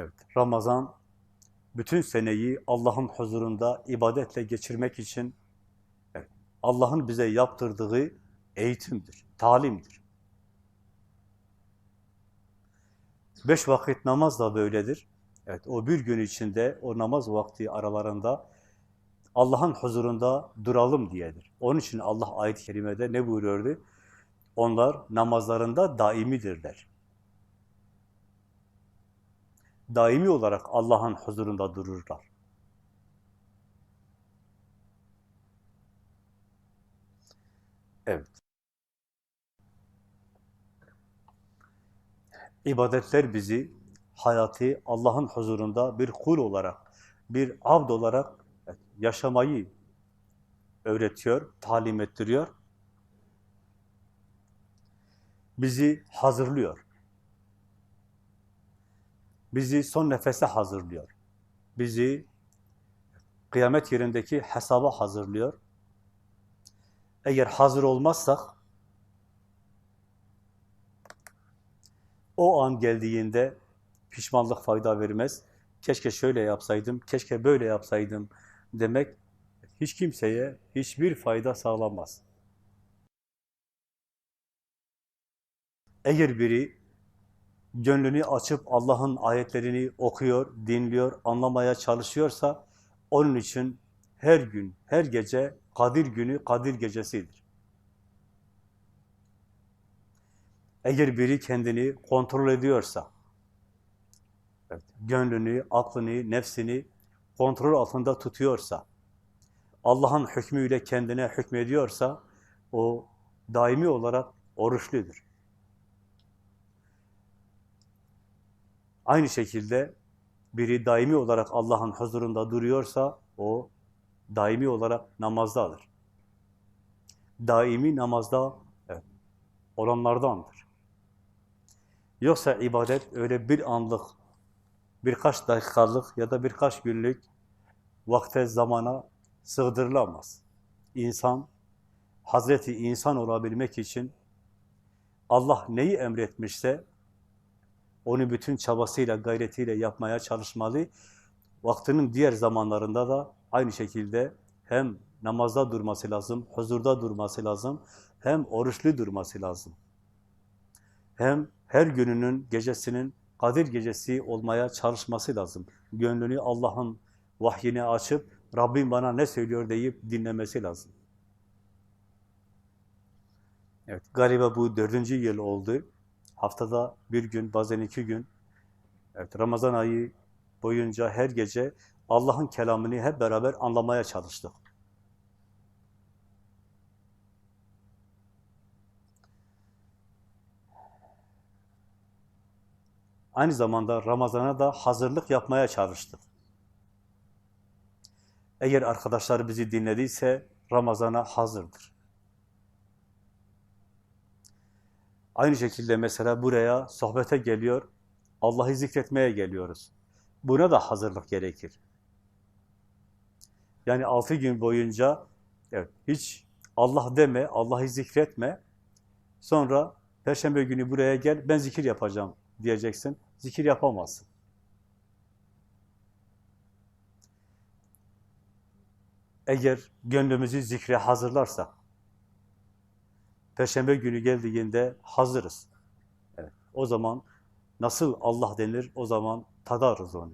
Evet, Ramazan bütün seneyi Allah'ın huzurunda ibadetle geçirmek için evet, Allah'ın bize yaptırdığı eğitimdir, talimdir. Beş vakit namaz da böyledir. Evet, o bir gün içinde, o namaz vakti aralarında Allah'ın huzurunda duralım diyedir. Onun için Allah ayet-i kerimede ne buyuruyordu? Onlar namazlarında daimidirler. Daimi olarak Allah'ın huzurunda dururlar. Evet. İbadetler bizi hayatı Allah'ın huzurunda bir kul olarak, bir abd olarak yaşamayı öğretiyor, talim ettiriyor. Bizi hazırlıyor. Bizi son nefese hazırlıyor. Bizi kıyamet yerindeki hesaba hazırlıyor. Eğer hazır olmazsak, o an geldiğinde pişmanlık fayda vermez. Keşke şöyle yapsaydım, keşke böyle yapsaydım demek hiç kimseye hiçbir fayda sağlamaz. Eğer biri gönlünü açıp Allah'ın ayetlerini okuyor, dinliyor, anlamaya çalışıyorsa onun için her gün, her gece Kadir günü, Kadir gecesidir. Eğer biri kendini kontrol ediyorsa, evet, gönlünü, aklını, nefsini kontrol altında tutuyorsa, Allah'ın hükmüyle kendine hükmediyorsa, o daimi olarak oruçludur. Aynı şekilde biri daimi olarak Allah'ın huzurunda duruyorsa, o daimi olarak namazdadır. Daimi namazda evet, olanlardandır. Yoksa ibadet öyle bir anlık, birkaç dakikalık ya da birkaç günlük vakte, zamana sığdırılamaz. İnsan, Hazreti insan olabilmek için Allah neyi emretmişse onu bütün çabasıyla, gayretiyle yapmaya çalışmalı. Vaktinin diğer zamanlarında da aynı şekilde hem namazda durması lazım, huzurda durması lazım, hem oruçlu durması lazım. Hem her gününün, gecesinin Kadir gecesi olmaya çalışması lazım. Gönlünü Allah'ın vahyine açıp, Rabbim bana ne söylüyor deyip dinlemesi lazım. Evet, galiba bu dördüncü yıl oldu. Haftada bir gün, bazen iki gün, evet, Ramazan ayı boyunca her gece Allah'ın kelamını hep beraber anlamaya çalıştık. Aynı zamanda Ramazan'a da hazırlık yapmaya çalıştık. Eğer arkadaşlar bizi dinlediyse Ramazan'a hazırdır. Aynı şekilde mesela buraya sohbete geliyor, Allah'ı zikretmeye geliyoruz. Buna da hazırlık gerekir. Yani altı gün boyunca evet, hiç Allah deme, Allah'ı zikretme. Sonra Perşembe günü buraya gel, ben zikir yapacağım diyeceksin. Zikir yapamazsın. Eğer gönlümüzü zikre hazırlarsak, Perşembe günü geldiğinde hazırız. Evet, o zaman nasıl Allah denir, o zaman tadarız onu.